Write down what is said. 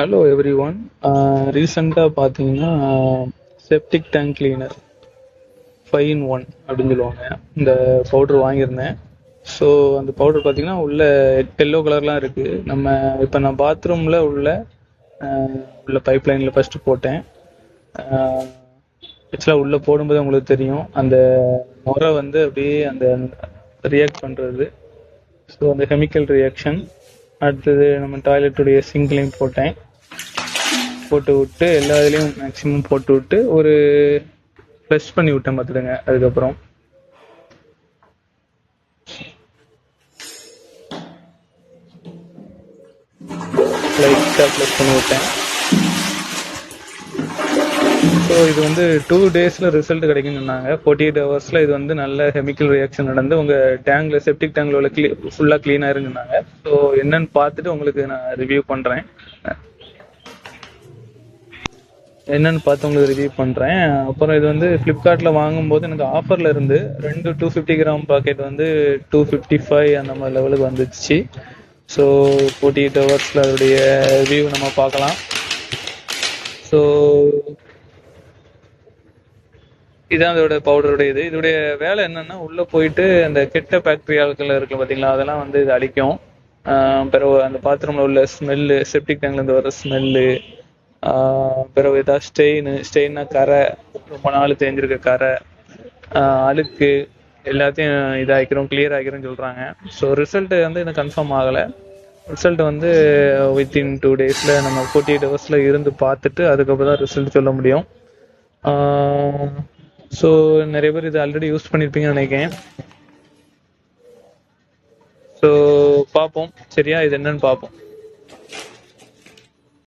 Hello every one ரீசெண்டாக பார்த்தீங்கன்னா septic tank cleaner five in one அப்படின்னு சொல்லுவாங்க. இந்த பவுடர் வாங்கியிருந்தேன். ஸோ அந்த பவுடர் பார்த்தீங்கன்னா உள்ள எல்லோ கலர்லாம் இருக்குது நம்ம இப்போ நான் பாத்ரூமில் உள்ள உள்ள பைப் லைனில் ஃபஸ்ட்டு போட்டேன். ஆக்சுவலாக உள்ளே போடும்போது உங்களுக்கு தெரியும். அந்த முறை வந்து அப்படியே அந்த ரியாக்ட் பண்ணுறது ஸோ அந்த கெமிக்கல் ரியாக்ஷன் அடுத்தது நம்ம டாய்லெட்டுடைய சிங்க்லையும் போட்டேன். போட்டு விட்டு எல்லா இதுலேயும் மேக்ஸிமம் போட்டு விட்டு ஒரு ப்ரெஸ் பண்ணி விட்டேன் பார்த்துடுங்க அதுக்கப்புறம். லைட்டாக ப்ளஸ் பண்ணி விட்டேன். ஸோ இது வந்து டூ டேஸில் ரிசல்ட் கிடைக்கும்னு சொன்னாங்க. ஃபோர்ட்டி எயிட் ஹவர்ஸில் இது வந்து நல்ல கெமிக்கல் ரியாக்ஷன் நடந்து உங்கள் டேங்கில் செப்டிக் டேங்கில் உள்ள க்ளீ ஃபுல்லாக க்ளீனாக ஆயிருன்னு சொன்னாங்க. ஸோ என்னன்னு பார்த்துட்டு உங்களுக்கு நான் ரிவ்யூ பண்ணுறேன் என்னன்னு பார்த்து உங்களுக்கு ரிவ்யூ பண்ணுறேன் அப்புறம் இது வந்து ஃப்ளிப்கார்ட்டில் வாங்கும்போது எனக்கு ஆஃபரில் இருந்து ரெண்டு டூ ஃபிஃப்டி கிராம் பாக்கெட் வந்து டூ ஃபிஃப்டி ஃபைவ் அந்த மாதிரி லெவலுக்கு வந்துச்சு ஸோ ஃபோர்ட்டி எயிட் ஹவர்ஸில் அதோடைய ரிவ்யூ நம்ம பார்க்கலாம். ஸோ இதான் இதோட பவுடருடைய இது. இதோடைய வேலை என்னென்னா உள்ளே போயிட்டு அந்த கெட்ட பாக்டீரியாக்கள் இருக்குது பார்த்தீங்களா அதெல்லாம் வந்து இது அழிக்கும். பிறகு அந்த பாத்ரூமில் உள்ள ஸ்மெல்லு செப்டிக் டேங்க்லேருந்து வர ஸ்மெல்லு பிறகு ஏதாவது ஸ்டெயின் ஸ்டெயின்னா கரை ரொம்ப நாள் தேஞ்சிருக்க கரை அழுக்கு எல்லாத்தையும் இதாகிக்கிறோம் கிளியர் ஆகிக்கிறோம்னு சொல்கிறாங்க ஸோ ரிசல்ட் வந்து எனக்கு கன்ஃபார்ம் ஆகலை. ரிசல்ட் வந்து வித்தின் டூ டேஸில் நம்ம ஃபோர்ட்டி எயிட் ஹவர்ஸில் இருந்து பார்த்துட்டு அதுக்கப்புறம் தான் ரிசல்ட் சொல்ல முடியும். ஸோ நிறைய பேர் இது ஆல்ரெடி யூஸ் பண்ணியிருப்பீங்கன்னு நினைக்கிறேன். ஸோ பார்ப்போம். சரியா? இது என்னன்னு பார்ப்போம்.